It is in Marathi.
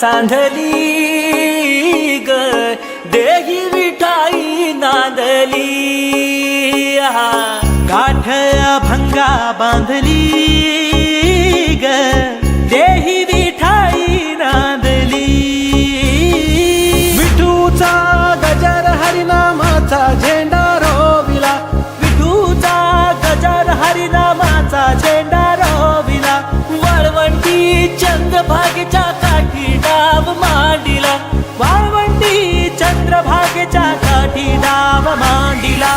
सांधली ग. देही विठाई नांदली. हा गाठ भंगा बांधली ग. देही विठाई नांदली. विठूचा गजर हरिनामाचा झेंडा रोविला. विठूचा गजर हरिनामाचा झेंडा चंद्रभागेच्या काठी डाव मांडिला.